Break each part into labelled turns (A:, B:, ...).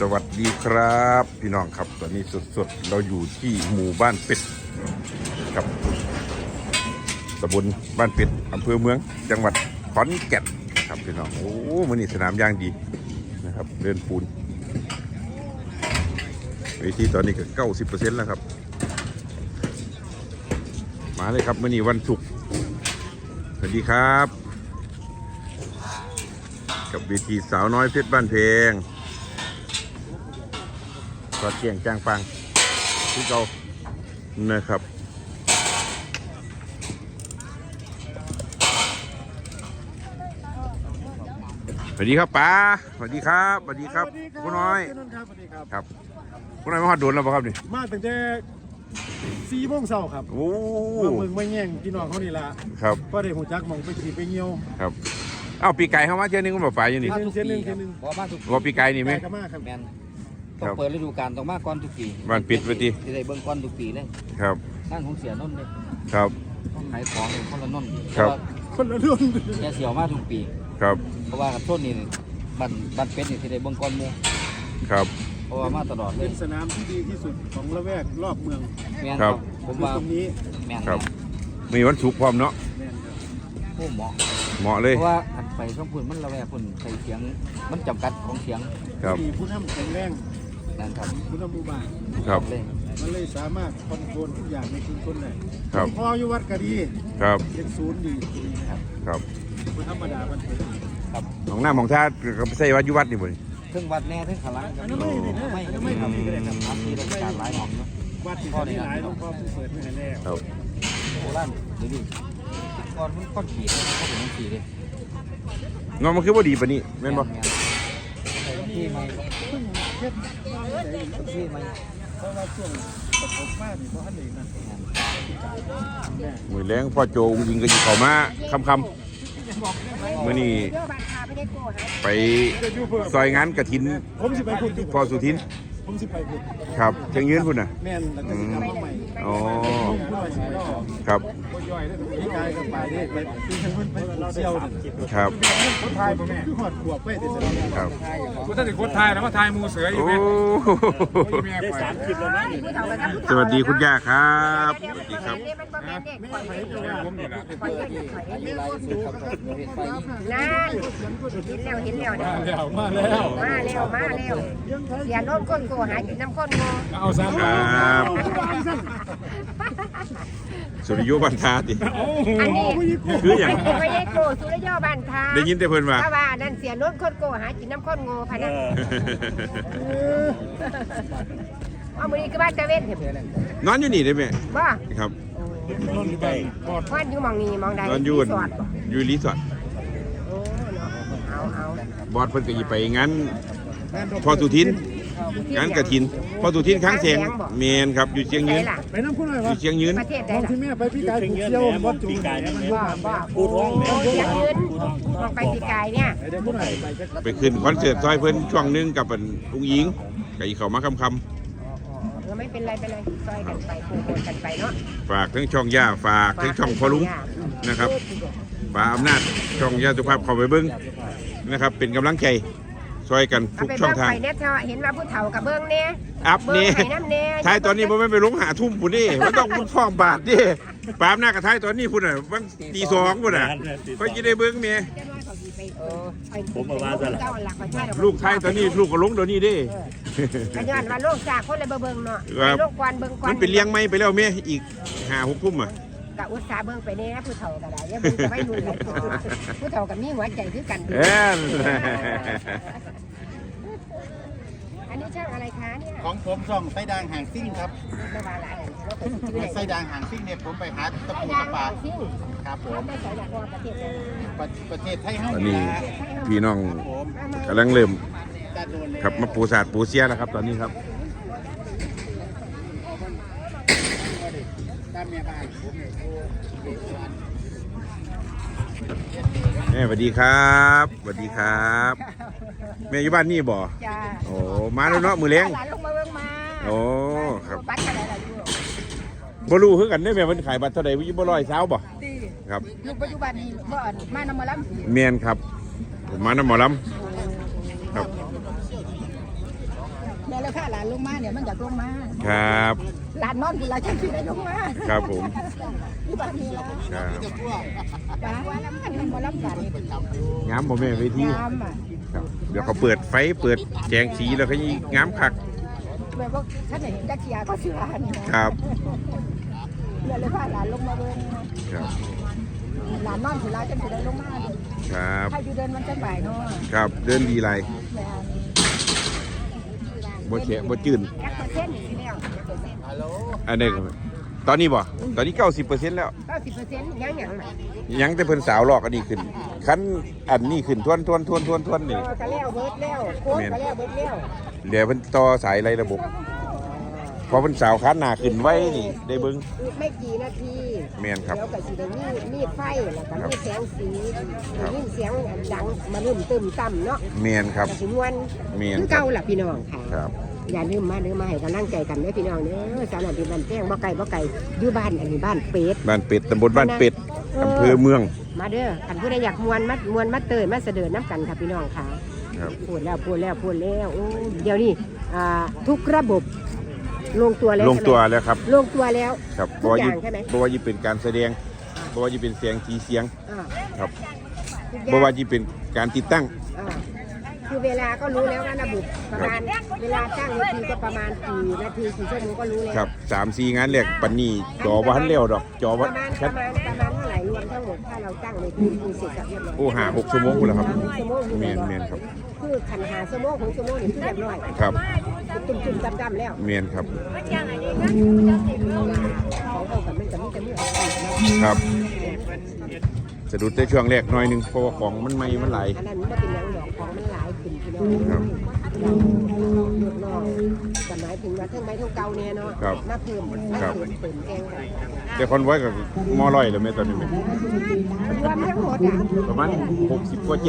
A: สวัสดีครับ พี่น้องครับ ตอนนี้สดๆ เราอยู่ที่หมู่บ้านเป็ดครับตำบลบ้านเป็ดอำเภอเมือง จังหวัดขอนแก่นครับพี่น้องโอ้มันนี่สนามย่างดีนะครับเดินปูนเวทีตอนนี้ก็เก้าสิบเปอร์เซ็นต์แล้วครับ มาเลยครับมื่อนี้วันศุกร์สวัสดีครับ กับเวทีสาวน้อยเพชรบ้านเพลง สอดเกียงจ้างปังที่เรานะครับสวัสดีครับป้าสวัสดีครับสวัสดีครับคุณน้อย
B: นนท์ครับสวัสดีครับ
A: ครับคุณน้อยมาหอดโดนแล้วป่ะครับนี่
B: มาตั้งแต่สี่โมงเช้าครับ
A: โอ้
B: มาเมืองไม่แย่งพี่น้องเขานี่ละ
A: ครับ
B: ก็ได้หูจักหมองไปขี่ไปเงียว
A: ครับเอ้าปีไก่เข้ามาเที่ยวนึงก็บอกไปอยู่นี่
B: เส้นเส้นหนึ่งเส้นหนึ่ง
C: เพราะว่าทุก
A: ว่าปีไก่นี่ไหม
B: ไปกันมากครับ
C: แมน
A: ครั
C: ต้อง
A: บ
C: เปิดฤดูกาลต้องมาก่อนทุกปี
A: บ้านปิดไว้ติ
C: ที่ได้เบิ่งก่อนทุกปีเลย
A: ครับ
C: นั่นของเสียนนท์เลย
A: ครับ
C: ต้องขายของเลยคนละนนท์
A: ครับ
B: คนละรุ่น
C: แกเสียวมาทุกปี
A: ครับ
C: เพราะว่ากับต้นนี่บ้านบ้านเป็ดนี่ที่ได้เบิ่งก่อนหมู่
A: ครับ
C: เพราะว่ามาตลอดเล
B: เป็
C: ย
B: นสนามที่ดีที่สุดของละแวกรอบเมือง
C: แมน
A: ครับ
C: ผม
B: คือ
C: ว่า
B: ตรงนี้
C: แมน
A: ครับมีวันศุกร์พร้อมเนาะ
B: แม่นครับ
C: โอ้เหมาะ
A: เหมาะเลย
C: เพราะว่าอันไปช่องพุ่นมันละแวกพุ่นใส่เสียงมันจำกัดของเสียง
A: ครับ
B: มีผู้นำแข็งแรง
C: นั่นครับ
B: ผู้นำหมู่บ้าน
A: ครับ
C: เลย
B: มันเลยสามารถคอนโทรลทุกอย่างในชุมชนได้
A: ครับ
B: พออยู่วัดก็ดี
A: ครับ
B: เด็กศูนย์ดี
A: ครับ
B: มันธรรมดามันเป็น
C: ครับ
A: ของหน้าของท่าก็ไปใส่วัดอยุวัดนี่บ่นี่
C: เครื่องวัดแน่เครื่องขลัง
B: อันนั้นไม่นี่นะ
C: ไม่
B: อันนั้นไม่ทำนี่ก็ได้ครับ
C: ทำที่ราชการหลายหม่องเนาะ
B: วัดที่ทำนี่หลายหลวงพ่อเพิ่งเปิดไม่ให้แรก
A: ครับ
C: โบราณเดี๋ยวดิก่อนมันก้อนขีดมันก็เป็นขีดเลย
A: งอมันคือบ่ดีปานนี้แม่นบ่
C: ที่ไม่
B: เพิ่ง เฮ็ดมาได้ไหน
C: ที่ไม่
B: เพราะว่าช่วงประสบมานี่เพราะอันนี้นะแม่
A: มือแรงพ่อโจอุ้งยิงก็อยู่เข้ามาคำคำเมื่อนี้ไปซอยงานก
B: ระถินพ่อ
A: สุทิน
B: ผมสิไปพูด
A: ครับเชียงยืนพุ่นน่ะ
B: แม่นแล้วก็สิกลับมาใหม่
A: อ๋อ
B: ผู้น้อยสิรอ
A: ครับ
B: บ่ย่อยได้พี่กายก็ไปได้ไปที่ทางเพิ่นไปเที่ยวนั่น
A: ครับ
B: คนไทยบ่แม่คือฮอดขวบไปแต่สนาม
A: ครับ
D: กูตั้งแต่คนไทยแล้วก็ไทยมูเสืออยู่
A: โอ้
D: ไหมได้สามคลิปแล้วนะ
A: สวัสดีคุณย่าครับสวัสดีครับ
D: ผมนี่แหละ
C: อายุไรสุดครับเห็นไฟยิ่ง
E: นั่นเห็นแล้วเห็นแล้วเด้อ
D: มาแล้ว
E: มาเร็วมาเร็วเสียโน่นก้นโกหากินน้ำก้นโก
D: เอาซ้ำ
A: ครับสุริโยบันทาติ
E: อันนี้
A: คืออย่าง
E: ไม่ได้โกสุริยบันทา
A: ได้ยินแต่เพิ่นว่า
E: ถ้าว่านั่นเสียโน่นก้นโกหากินน้ำก้นโง่พะนะเอามือนี้ก็บ้านตะเวนเถอะ
A: นอนอยู่นี่ได้ไหม
E: บ่
A: ครับ
B: นนท์ไป
E: ว่านอยู่หมองนี้หมองใด
A: นอนอยู่
E: รีสอร์ทบ่
A: อยู่รีสอร์ท
E: โอ้เนาะเอาเอา
A: บอสเพิ่นก็สิไปงานพ่อสุทิน งานกฐินพ่อสุทินค้างแสงเมนครับอยู่เชียง
E: ไหน
A: ยืน
E: ล่ะ
B: ไปน้ำผู้น้อย
A: อ
B: วะ
A: ยู่เชียงยืน
E: ประเทศใด
B: ตอน
E: ล่ะ
B: ที่แม่ไปพี่กายผูกเที่ยววัดจูงเนี่ยมันอยู่
E: บ่บ่โอ้ยอยากยืนลองไปปีกายเนี่ย
B: ไอ้เด็กผู้น้อยไปจัก
A: ไปขึ้นคอนเสิร์ตซอยเพิ่นช่วงหนึงกับอันอุ้งยิงก็อีเข้ามาค่ำ
E: เออไม่เป็นไรเป็นไรซอยกันไปโปรโมทกันไปเนาะ
A: ๆฝากทั้งช่องย่าฝากทั้งช่องพ่อลุงนะครับฝากอำนาจช่องย่าสุภาพเข้าไปเบิ่งนะครับเป็นกำลังใจ ซอยกัน
E: เอา
A: ทุก
E: ไป
A: ช่อ
E: เบิ่
A: ง
E: ง
A: ทาง
E: ไปเนี่ยเธอเห็นว่าผู้เฒ่ากับเบิ่งเนี่ย
A: อัพ
E: เบิ่ง
A: นี่
E: ไปน้ำเนี่ย
A: ท้ายตอนนี้ผมไม่ไปลงหาทุ่มปุ่นนี่มันต้องฟ้องบาทดิปามหน้ากระท้ายตอนนี้พุ่นอะวันตีสองพุ่นอะก็จะได้เบิ้งเมีย
E: ผมเอาว่าซะละ
A: ลูกไทยตอนนี้ลูกก็ลงเดี๋ยวนี้ดิ
E: กระย้อนว่าโลกจากคนเลยเบิ่งเนาะ
A: ครับ
E: โลกกวนเบิ่งกวน
A: มันเป็นเลี้ยงไม่ไปแล้วเมียอีกหาหกทุ่มอะ
E: กะอุตสาห์เบิ่งไปเนี่ยผู้เฒ่าก็ได้อย่าเบิ่งไปรุ่นเลยผู้เฒ่ากับมีหัวใจคือกัน
A: เอ้น
E: อันนี้ช่างอะไรคะเนี่ย
F: ของผมส่องไส้ด่างหางซิ่งครับ
E: ไม่ว่าอะไรเราไปซื้อไหน
F: ไส้ด่างหางซิ่งเนี่ยผมไปหาตะปู
E: ยา
F: ตะ
E: ง
F: ปา
E: ซิ่ง
F: ครับผม
E: ไม่ใส่จากประเทศเลย
F: ประประเทศไทยเฮา
A: ตอน
F: นี่
A: นี้
F: นะ
A: พี่น้อง
F: ผม
A: กำลังเริ่ม
F: จะโดนเลย
A: ครับมาปูศาสตร์ปูเสียแล้วครับ ตอนนี้ครับ
F: ตาม
A: แม่สวัสดีครับสวัสดีครับแม่อยู่บ้านนี่บ่
E: จ้า
A: โอ้มาแล้วเนาะมือเลี้ยง
E: หลานลงมาเบิ่งมา
A: โอ้ครับ
E: บัตรอะไรล่ะลูก
A: บ่รู้คือกันได้แม่มันขายบัตรเท่าไหร่วิบ่ร้อยเช้าบ่ครับ
E: ลูกปัจจุบันนี้บ่มานำมาล้ำ
A: เมียนครับผมมานำหมอลำครับ
E: เลยค่ะหลานลงมาเนี่ยมันอยากลงมา
A: ครับ
E: หลานนอนคุณเราจะที่ได้ลงมา
A: ครับผม
E: ที่บ้านนี้ละ
A: ครับ
E: จ้าว่าลำกันมาลำกัน
A: งามบ่แม่เวที
E: งามอะ
A: ครับเดี๋ยวเขาเปิดไฟเปิดแจงสีแล้วเขายิงงามคัก
E: แบบว่าถ้าไหนเห็นจักรยานก็เชื่อนี่นะครับ เนี่ยเลยพาหลานลงมาเบิ่ง
A: ครับ
E: หลานนอนคุณเราจะที่ได้ลงมาเลย
A: ครับ
E: ใครอยู่เดินมันจะบ่ายเนาะ
A: ครับเดินดีไร
E: แม่
A: บ่เฉะบ่จืด
E: แอคเปอร์เซ็นต์นี่แล้ว
F: ฮัลโหล
A: อันนี้ก็ตอนนี้บ่ตอนนี้90%แล้ว
E: เก้าสิบเปอร์เซ็นต์ยังยังน่ะ
A: ยังแต่เพิ่นสาวหลอกอันนี้ขึ้นคันอันนี้ขึ้นทวนทวนทวนทวนทวนนี่
E: ก็แล้วเบิดแล้วโค้งก็แล้วเบิดแล้ว
A: เดี๋ยวเพิ่นต่อสายไรระบบ พอเพิ่นสาวคันหน้าขึ้นไว้นี่ได้เบิ่ง
E: อีกไม่กี่นาที
A: แม่นครับ
E: เดี๋ยวก็สิได้มีมีดไฟแล้วก็
A: ครับ
E: มีแสงสี
A: ครับ
E: มีเสียงดังมาลืมตึมต่ำเนาะ
A: แม่นครับ
E: ก็สิม่วน
A: แม่น
E: คือ
A: ครั
E: เก่า
A: บ
E: ล่ะพี่น้องค่ะ
A: ครับ
E: อย่าลืมมาเด้อมาให้กำลังใจกันเด้อพี่น้องเด้อสารนันดีบ้านแจ้งบ่ไกลบ่ไกลอยู่บ้านอันนี้บ้านเป็ด
A: บ้านเป็ดตำบลบ้านเป็ดอำเภอเมือง
E: มาเด้อคันผู้ใดอยากมวนมามวนมาเตยมาเสด็จน้ำกันค่ะพี่น้องค่ะ
A: ครับ
E: พูดแล้วพูดแล้วพูดแล้วโอ้เดี๋ยวนี้อ่าทุกระบบ ลงตัวแล้ว
A: ลง
E: ใช่ไหม
A: ตัวแล้วครับ
E: ลงตัวแล้ว
A: ครับ
E: ทุกอย่างใช่ไหม
A: เพราะว่ายี่เป็นการแสดงเพราะว่ายี่เป็นเสียงทีเสียง
E: อ่า
A: ครับ
E: ทุกอ
A: เพ
E: ย่าง
A: ราะว่ายี่เป็นการติดตั้ง
E: อ่าคือเวลาก็รู้แล้วว่าระบุประมาณเวลาตั้งนาทีก็ประมาณกี่นาทีกี่ชั่วโมงก็รู้แล้ว
A: ครับสามสี่งานแรกปันนี้จอว่าทันเร็วดอกจอ
E: ป
A: ว่า
E: ระมาณป
A: ชัด
E: ระมาณประมาณเท่าไหร่รวมทั้งหมดถ้าเราตั้งในทีคือเสร็จสับเรียบร้อย
A: โอ้หาหกชั่วโมงกูแล้วครับ
E: ชั่วโมงอยู่
A: เมียน
E: แล้ว
A: เมียนครับ
E: คือขันหาชั่วโมงของชั่วโมงนี่คือเรียบร้อย
A: ครับ
E: จุ่มจุ่มๆดำๆแล้ว
A: เมียนครับ
E: เขาเอากันมันกับมีแต่เมื่อ
A: ครับสะดุดในช่วงแรกหน่อยหนึงเพราะว่าของมันไม่มันไหลาย
E: อันนั้นมันเป็นอย่างดอกของมันหลายขึ้นพี่น้อง
A: ครับ
E: เราเลือกน้องสมัยถึงว่าทั้งไม้ทั้งเก่าเนี่ยเนาะ
A: ครับ
E: มาเพิ่มมา
A: ครับ
E: เพิ่มเติมแกงกัน
A: แต่คอนไว้กับมอลอยแล้วแม่ตอนนี้แม่
E: รวมทั้งหมดอะ
A: ประมาณ60กว่า70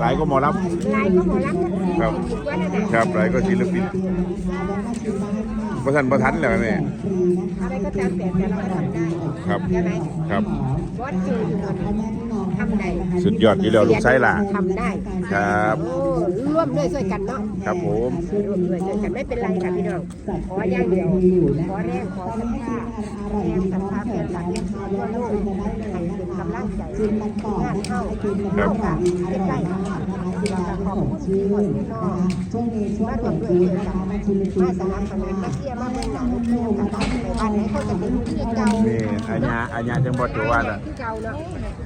A: หลายก็หมอรับ
E: ลายก็หมดรับ
A: ครับ
E: คิดว่านั่นน่ะ
A: ครับหลายก็ศิลปินประทันประทันแล้วแม่
E: อะไรก็ตามแต่แต่เราก็ทำได้
A: ครับ
E: ใช่ไหม
A: ครับ
E: วัดเจออยู่คนทำได้
A: สุดยอดอยู่แล้วลูกไส้ล่ะ
E: ทำได้
A: ครับ
E: โอ้ร่วมด้วยช่วยกันเนาะ
A: ครับผม
E: ร่วมด้วยช่วยกันไม่เป็นไรค่ะพี่น้องขออย่างเดียวขอแรงขอสัมภาษณ์แรงสัมภาษณ์แรงสัมภาษณ์ทั่วโลกให้เป็นกำลังใจงานเข้าเข้ากับเป็นได้ที่เราขอบคุณพี่คนพี่น้องมาร่วมด้วยช่วยกันมาสนับสนุนมาเชียร์มาเมืองหนังเพื่อนกันไปบ้านไหนเขาจะเป็นที่เก่า
A: นี่อัญญาอัญญาจังบอตัวว่าละ
E: ที่เก่าเนาะ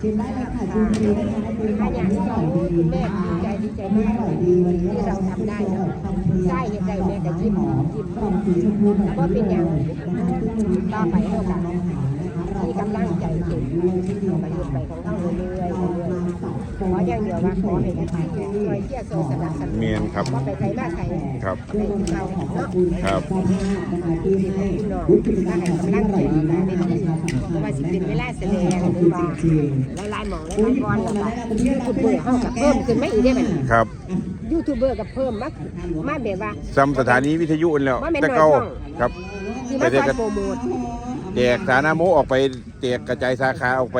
E: กินได้เลยค่ะอันนี้คุณแม่ดีใจดีใจมากที่เราทำได้เนาะได้เห็นได้แม่ก็ยิ้มยิ้มแล้วก็เป็นอย่างต่อไปเท่ากันมีกำลังใจเก่งไปยุดไปของเรื่อยๆเรื่อยๆ ขออย่างเดียวว่าขอให้กันไปคอยเชี่ยโซสนับสนุน
A: เมียนครับ
E: ว่าไปใครมาใคร
A: ครับ
E: ไปเราเนาะ
A: ครับ
E: พี่น้องว่าให้กำลังใจมาเป็นที่เพราะว่าสิเป็นเวลาแสดงหรือว่าหลายๆหมองหลายๆบอลแล้วก็ยูทูบเบอร์เฮากับเพิ่มขึ้นมาอีกได้บัดนี้
A: ครับ
E: ยูทูบเบอร์กับเพิ่มมามาแบบว่า
A: ซ้ำสถานีวิทยุอันแล้ว
E: ว่าแม่น
A: แต่เก่า
E: น้อยช่อง
A: ครับ
E: ที่มาคอยโปรโมท
A: แจกสานาโมออกไปแจกกระจายสาขาออกไป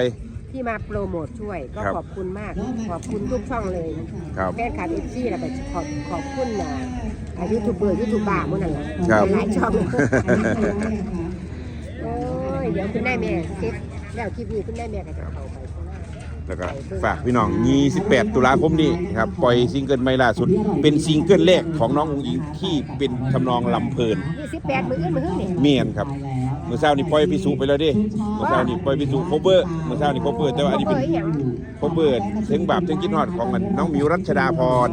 E: ที่มาโปรโมทช่วยก็
A: ครับ
E: ขอบคุณมาก ขอบคุณทุกช่องเลย
A: ครับ
E: แฟนคลับเอฟซีแล้วก็ขอบขอบคุณนะยูทูบเบอร์ยูทูบบ้าหมื้นั่นแหละ
A: ครับ
E: หลายๆช่องโอ้ยเดี๋ยวคุณแม่แม่เซ็ตแล้วคลิปนี้คุณแม่แม่ก็จะเข้าไปข้างหน้า
A: แล้วก็ฝากพี่น้อง 28 ตุลาคมนี้ครับ ปล่อยซิงเกิลใหม่ล่าสุด เป็นซิงเกิลแรกของน้ององหญิงที่เป็นทำนองลำเพลิน
E: ยี่สิบแปดมืออื่นมืออื่นนี่
A: เมียนครับเมื่อเช้านี่ปล่อยพิสูไปแล้วเดิเมื่อเช้านี่ปล่อยพิสูโคเบอร์เมื่อเช้านี่โคเบอร์แต่ว่าอันนี้
E: เปิ
A: เป็น
E: ดอย่าง
A: โคเบอร์ถึงบาปถึงกินฮอดของมันน้องหมิวรัชดาพร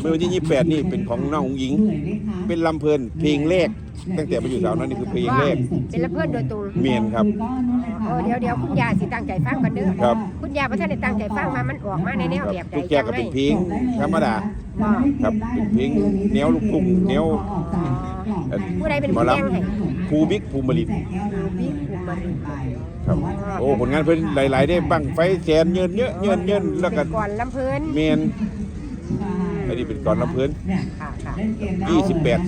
A: เมื่อวันที่28นี่เป็นของน้ององหญิง เป็นลำเพลินเพลงแรกตั้งแต่มาอยู่สาวนั้นนี่คือเพลงแรก
E: เป็นละเพื่อนโดยตรง
A: เมียนครับ
E: โอ้เดี๋ยวเดี๋ยวคุณยาสิตั้งใจฟังกันเด้อ
A: ครับ
E: คุณยาพระท่านได้ตั้งใจฟังมามันออกมาในแนว
A: ครับ
E: แบบใด
A: ทุกแก่ก็เป็นเพลงธรรมดา
E: บ่
A: ครับเป็นเพลงแนวลูกทุ่งแนวเอ่อ
E: ผู้ใดเป็น
A: หมอ
E: ผู้แจ้ง
A: ลำ
E: ให้
A: ภูบิ๊กภูมิลิต
E: บิ๊กภูมิมัน
A: ครับโอ้ผลงานเพิ่นหลายๆได้บังไฟแสนเยินเยอะเยินเยินแล้วก็
E: เป็นก่อนลำเพลิน
A: เมนอั นนี้เป็นก่อนลำเพลิน
E: ค่ะค่ะ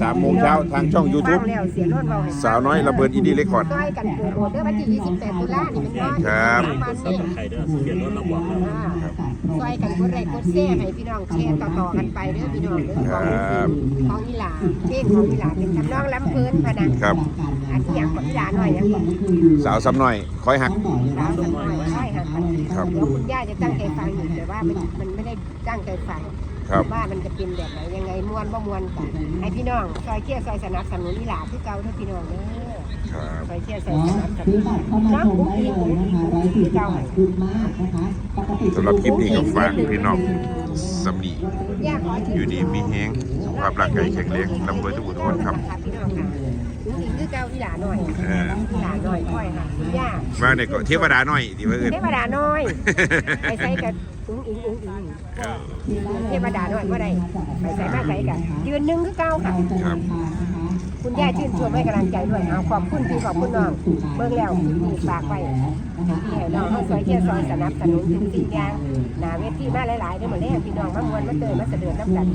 A: 28 3โมงเช้าทางช่อง YouTube
E: ฟังแล้วเสียโนนเบาให้
A: สาวน้อยลำเพลินอินดี้เรคคอร์ด
E: ซอยกันโปรโมทเด้อวันที่ 28ตุลานี่เป็นว่า
A: ครับ
E: มันนี่ซอยกันกดไลค์กดแชร์ให้พี่น้องแชร์ต่อๆกันไปเด้อพี่น้องเด้อของของอีหลาเพลงของอีหลาเป็นทำนองลำเพลินพะนะครับ อันที่อยากของอีหลาหน่อยยัง
A: สาวซ้ำน้อยคอยหัก
E: สาวสักหน่อยใช่ค่ะ
A: ครับ
E: เดี๋ยวคุณย่าจะตั้งใจฟังอยู่แต่ว่ามันมันไม่ได้ตั้งใจฟัง
A: ครับ
E: ว่ามันจะเป็นแบบไหนยังไงม่วนบ่ม่วนกันให้พี่น้องซอยเชียร์ซอยสนับสนุนอีหลาคือเก่าเด้อพี่น้องเด้อ
A: ครับ
E: ซอยเชียร์ซอย
G: เนาะ
E: สนับสนุ
G: ซื้อนบัตรเข้ามาชมได้เลยนะคะร้อยสี่สิบบาทคุ้มมากนะคะปกติ
A: สำหรับคลิปนี้ก็ฝากพี่น้องสำนี
E: ย่าขอถึง
A: อยู่ดีมีแฮงสุขภาพร่างกายแข็งแรงลำเบอร์ทุกคนทุกคนครับ
E: พี่ น้องค่ะถึงถึงคือเก่าอีหลาหน่อย
A: เออ
E: อีหลาหน่อยค่อยค่ะคุณย่า
A: มาเนี่ยก็เทวดาน้อยที่ว่าเอิ้น
E: เทวดาน้อยไปใส่กับอุ้งอิงอุ้งอิงเทวดาน้อยก็ได้ไปใส่มาใส่กันยืนหนึ่งคือเก่าค่ะ
A: ครับ
E: คุณย่าชื่นชมให้กำลังใจด้วยเอาขอบคุณพี่ขอบคุณน้องเบิ่งแล้วมีฝากไว้ที่ให้น้องเขาซอยเชียร์ซอยสนับสนุนทุกสิ่งอย่างหนาเวทีมาหลายๆได้หมดแล้วพี่น้องมามวนมาเตยมาเสด็จน้ำกัน